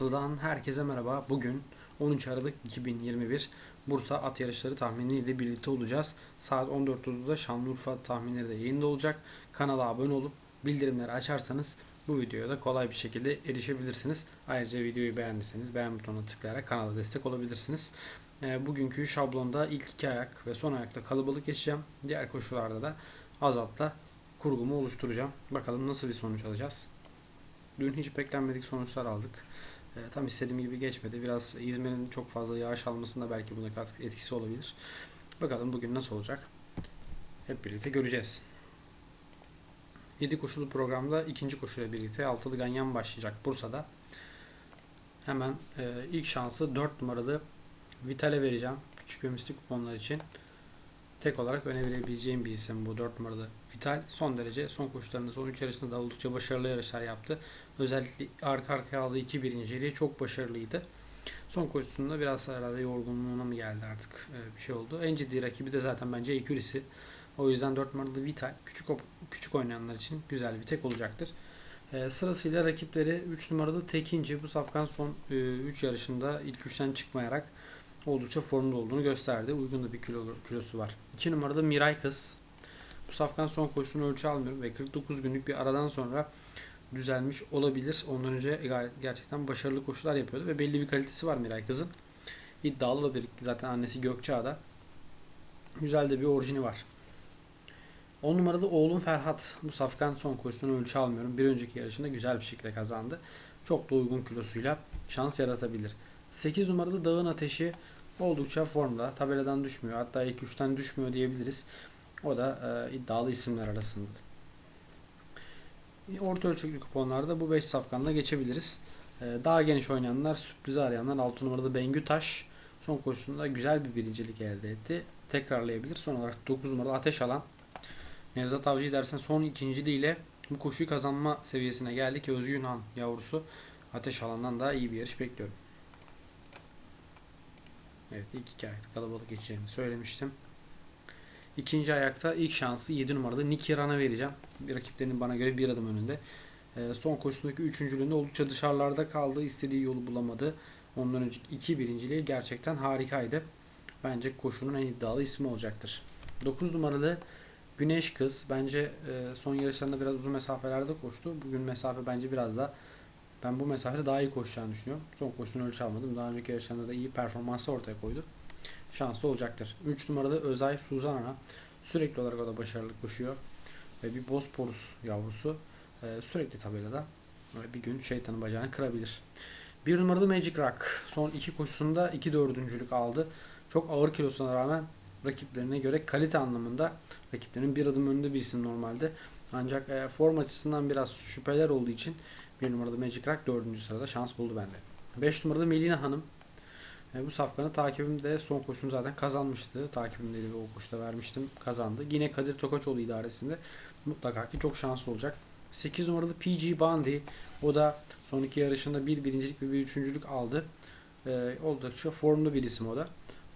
Atlı'dan herkese merhaba. Bugün 13 Aralık 2021 Bursa at yarışları tahminiyle birlikte olacağız. Saat 14.30'da Şanlıurfa tahminleri de yayında olacak. Kanala abone olup bildirimleri açarsanız bu videoya da kolay bir şekilde erişebilirsiniz. Ayrıca videoyu beğendiyseniz beğen butonuna tıklayarak kanala destek olabilirsiniz. E, bugünkü şablonda ilk iki ayak ve son ayakta kalabalık geçeceğim. Diğer koşularda da az atla kurgumu oluşturacağım. Bakalım nasıl bir sonuç alacağız. Dün hiç beklenmedik sonuçlar aldık. E, tam istediğim gibi geçmedi. Biraz İzmir'in çok fazla yağış almasında belki buna katkı etkisi olabilir. Bakalım bugün nasıl olacak? Hep birlikte göreceğiz. 7 koşulu programda ikinci koşuyla birlikte altılı ganyan başlayacak Bursa'da. Hemen e, ilk şansı 4 numaralı Vital'e vereceğim. Küçük ve mistik kuponlar için. Tek olarak önerebileceğim bir isim bu 4 numaralı Vital. Son derece son koşularında son 3 yarışında da oldukça başarılı yarışlar yaptı. Özellikle arka arkaya aldığı 2 birinciliği çok başarılıydı. Son koşusunda biraz herhalde yorgunluğuna mı geldi artık e, bir şey oldu. En ciddi rakibi de zaten bence Ekürisi. O yüzden 4 numaralı Vital küçük küçük oynayanlar için güzel bir tek olacaktır. E, sırasıyla rakipleri 3 numaralı Tekinci bu safkan son 3 yarışında ilk 3'ten çıkmayarak oldukça formda olduğunu gösterdi. Uygun da bir kilo, kilosu var. 2 numarada Miray Kız. Bu safkan son koşusunu ölçü almıyorum ve 49 günlük bir aradan sonra düzelmiş olabilir. Ondan önce ger- gerçekten başarılı koşular yapıyordu ve belli bir kalitesi var Miray Kız'ın. İddialı da bir zaten annesi Gökçeada. Güzel de bir orijini var. 10 numaralı oğlum Ferhat. Bu safkan son koşusunu ölçü almıyorum. Bir önceki yarışında güzel bir şekilde kazandı. Çok da uygun kilosuyla şans yaratabilir. 8 numaralı Dağın Ateşi oldukça formda. Tabeladan düşmüyor. Hatta ilk 3'ten düşmüyor diyebiliriz. O da e, iddialı isimler arasında. Orta ölçeklü kuponlarda bu 5 safkanla geçebiliriz. E, daha geniş oynayanlar, sürprizi arayanlar 6 numaralı Bengü Taş son koşusunda güzel bir birincilik elde etti. Tekrarlayabilir. Son olarak 9 numaralı Ateş Alan. Nevzat Avcı dersen son ikinciliğiyle bu koşuyu kazanma seviyesine geldi ki Özgün Han yavrusu Ateş Alan'dan daha iyi bir yarış bekliyorum. Evet ilk iki ayakta kalabalık geçeceğimi söylemiştim. İkinci ayakta ilk şansı 7 numarada Nicky Ran'a vereceğim. Bir rakiplerinin bana göre bir adım önünde. Ee, son koşusundaki üçüncülüğünde oldukça dışarılarda kaldı. istediği yolu bulamadı. Ondan önceki iki birinciliği gerçekten harikaydı. Bence koşunun en iddialı ismi olacaktır. 9 numaralı Güneş Kız. Bence e, son yarışlarında biraz uzun mesafelerde koştu. Bugün mesafe bence biraz da ben bu mesafede daha iyi koşacağını düşünüyorum. Son koşusunu ölçü almadım. Daha önceki yarışlarında da iyi performansı ortaya koydu. Şanslı olacaktır. 3 numaralı Özay Suzan Ana. Sürekli olarak o da başarılı koşuyor. Ve bir Bosporus yavrusu. Ee, sürekli tabelada. Ve bir gün şeytanın bacağını kırabilir. 1 numaralı Magic Rock. Son iki koşusunda 2 dördüncülük aldı. Çok ağır kilosuna rağmen rakiplerine göre kalite anlamında rakiplerinin bir adım önünde bir isim normalde. Ancak e, form açısından biraz şüpheler olduğu için bir numaralı Magic Rock 4. sırada şans buldu bende. 5 numaralı Melina Hanım. E, bu safkanı takibimde son koşunu zaten kazanmıştı. Takibimdeydi ve o koşuda vermiştim. Kazandı. Yine Kadir Tokaçoğlu idaresinde mutlaka ki çok şanslı olacak. 8 numaralı PG Bandy. O da son iki yarışında bir birincilik ve bir üçüncülük aldı. E, oldukça formda bir isim o da.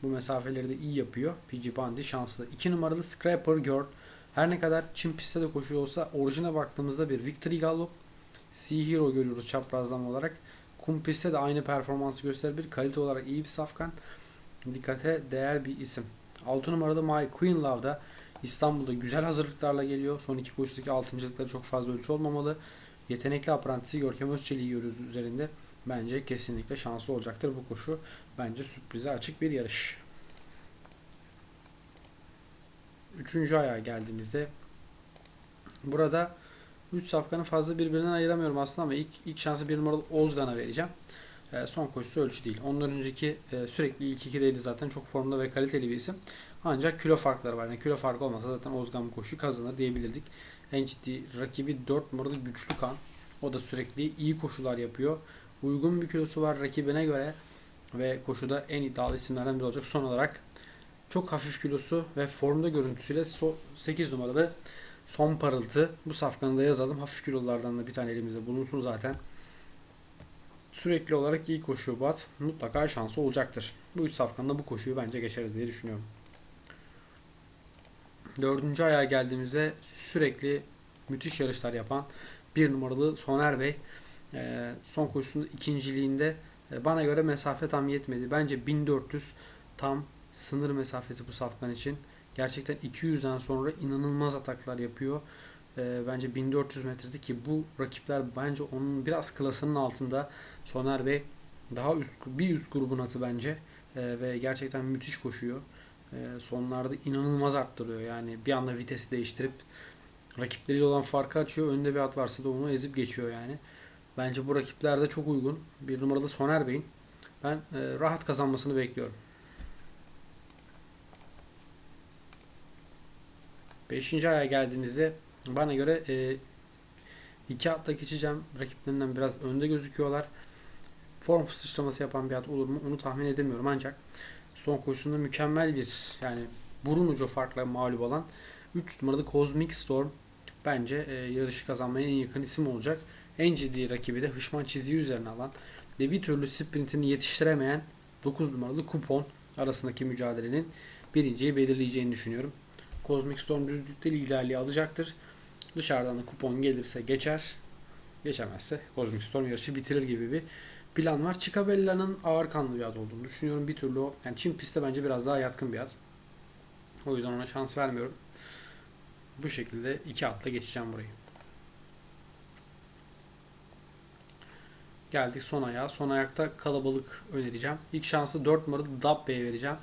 Bu mesafeleri de iyi yapıyor. PG Bandy şanslı. 2 numaralı Scrapper Girl. Her ne kadar Çin pistte de koşuyor olsa orijine baktığımızda bir Victory Gallop Sea Hero görüyoruz çaprazlama olarak. Kum pistte de aynı performansı gösterebilir. Kalite olarak iyi bir safkan. Dikkate değer bir isim. 6 numarada My Queen Love'da İstanbul'da güzel hazırlıklarla geliyor. Son iki koşudaki altıncılıkları çok fazla ölçü olmamalı. Yetenekli aprantisi Görkem Özçelik'i görüyoruz üzerinde. Bence kesinlikle şanslı olacaktır bu koşu. Bence sürprize açık bir yarış. Üçüncü ayağa geldiğimizde burada 3 safkanı fazla birbirinden ayıramıyorum aslında ama ilk, ilk şansı bir numaralı Ozgan'a vereceğim. E, son koşusu ölçü değil. Ondan önceki e, sürekli ilk 2'deydi zaten çok formda ve kaliteli bir isim. Ancak kilo farkları var. Yani kilo farkı olmasa zaten Ozgan bu koşuyu kazanır diyebilirdik. En ciddi rakibi 4 numaralı Güçlü Kan. O da sürekli iyi koşular yapıyor. Uygun bir kilosu var rakibine göre ve koşuda en iddialı isimlerden biri olacak. Son olarak çok hafif kilosu ve formda görüntüsüyle 8 numaralı Son parıltı. Bu safkanı da yazalım. Hafif kilolardan da bir tane elimizde bulunsun zaten. Sürekli olarak iyi koşuyor Bat. Mutlaka şansı olacaktır. Bu üç safkanla bu koşuyu bence geçeriz diye düşünüyorum. Dördüncü ayağa geldiğimizde sürekli müthiş yarışlar yapan bir numaralı Soner Bey. e, son koşusunda ikinciliğinde e, bana göre mesafe tam yetmedi. Bence 1400 tam sınır mesafesi bu safkan için. Gerçekten 200'den sonra inanılmaz ataklar yapıyor. E, bence 1400 metrede ki bu rakipler bence onun biraz klasının altında. Soner Bey daha üst bir üst grubun atı bence E, ve gerçekten müthiş koşuyor. E, sonlarda inanılmaz arttırıyor. Yani bir anda vitesi değiştirip rakipleriyle olan farkı açıyor. Önde bir at varsa da onu ezip geçiyor yani. Bence bu rakipler de çok uygun. Bir numaralı Soner Bey'in ben e, rahat kazanmasını bekliyorum. Beşinci aya geldiğimizde bana göre e, iki geçeceğim. Rakiplerinden biraz önde gözüküyorlar. Form sıçraması yapan bir at olur mu onu tahmin edemiyorum ancak son koşusunda mükemmel bir yani burun ucu farkla mağlup olan 3 numaralı Cosmic Storm bence e, yarışı kazanmaya en yakın isim olacak. En ciddi rakibi de hışman çizgiyi üzerine alan ve bir türlü sprintini yetiştiremeyen 9 numaralı Kupon arasındaki mücadelenin birinciyi belirleyeceğini düşünüyorum. Cosmic Storm düzlükte liderliği alacaktır. Dışarıdan da kupon gelirse geçer. Geçemezse Cosmic Storm yarışı bitirir gibi bir plan var. Chicabella'nın ağır kanlı bir at olduğunu düşünüyorum. Bir türlü o. Yani Çin pistte bence biraz daha yatkın bir at. O yüzden ona şans vermiyorum. Bu şekilde iki atla geçeceğim burayı. Geldik son ayağa. Son ayakta kalabalık önereceğim. İlk şansı 4 numaralı Dabbe'ye vereceğim.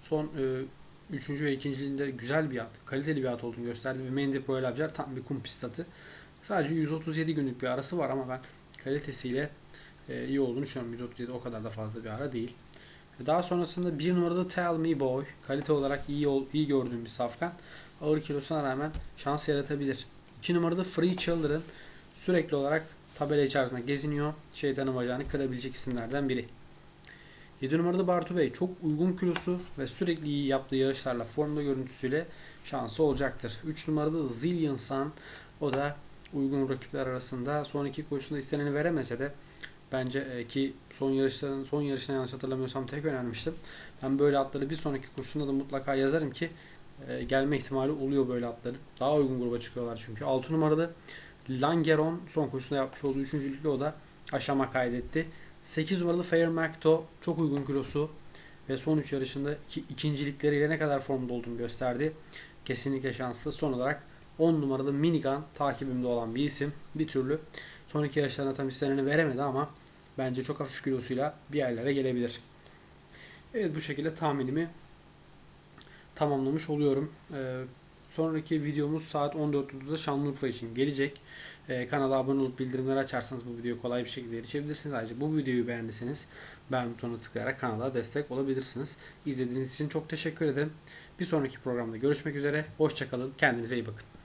Son e, 3. ve 2. güzel bir at, kaliteli bir at olduğunu gösterdi. Ve Mendy Pro Labjar tam bir kum pist atı. Sadece 137 günlük bir arası var ama ben kalitesiyle e, iyi olduğunu düşünüyorum. 137 o kadar da fazla bir ara değil. Daha sonrasında bir numarada Tell Me Boy. Kalite olarak iyi ol, iyi gördüğüm bir safkan. Ağır kilosuna rağmen şans yaratabilir. 2 numarada Free Children sürekli olarak tabela içerisinde geziniyor. Şeytanın bacağını kırabilecek isimlerden biri. 7 numarada Bartu Bey çok uygun kilosu ve sürekli iyi yaptığı yarışlarla formda görüntüsüyle şansı olacaktır. 3 numarada Zillion Sun o da uygun rakipler arasında son iki koşusunda isteneni veremese de bence e, ki son yarışların son yarışına yanlış hatırlamıyorsam tek önermiştim. Ben böyle atları bir sonraki koşusunda da mutlaka yazarım ki e, gelme ihtimali oluyor böyle atları. Daha uygun gruba çıkıyorlar çünkü. 6 numarada Langeron son koşusunda yapmış olduğu üçüncülükle o da aşama kaydetti. 8 numaralı Fair Macto çok uygun kilosu ve son 3 yarışında iki, ikincilikleriyle ne kadar formda olduğunu gösterdi. Kesinlikle şanslı. Son olarak 10 numaralı Minigun takibimde olan bir isim. Bir türlü son iki yarışlarına tam isteneni veremedi ama bence çok hafif kilosuyla bir yerlere gelebilir. Evet bu şekilde tahminimi tamamlamış oluyorum. Ee, sonraki videomuz saat 14.30'da Şanlıurfa için gelecek. Ee, kanala abone olup bildirimleri açarsanız bu videoya kolay bir şekilde erişebilirsiniz. Ayrıca bu videoyu beğendiyseniz beğen butonuna tıklayarak kanala destek olabilirsiniz. İzlediğiniz için çok teşekkür ederim. Bir sonraki programda görüşmek üzere. Hoşçakalın. Kendinize iyi bakın.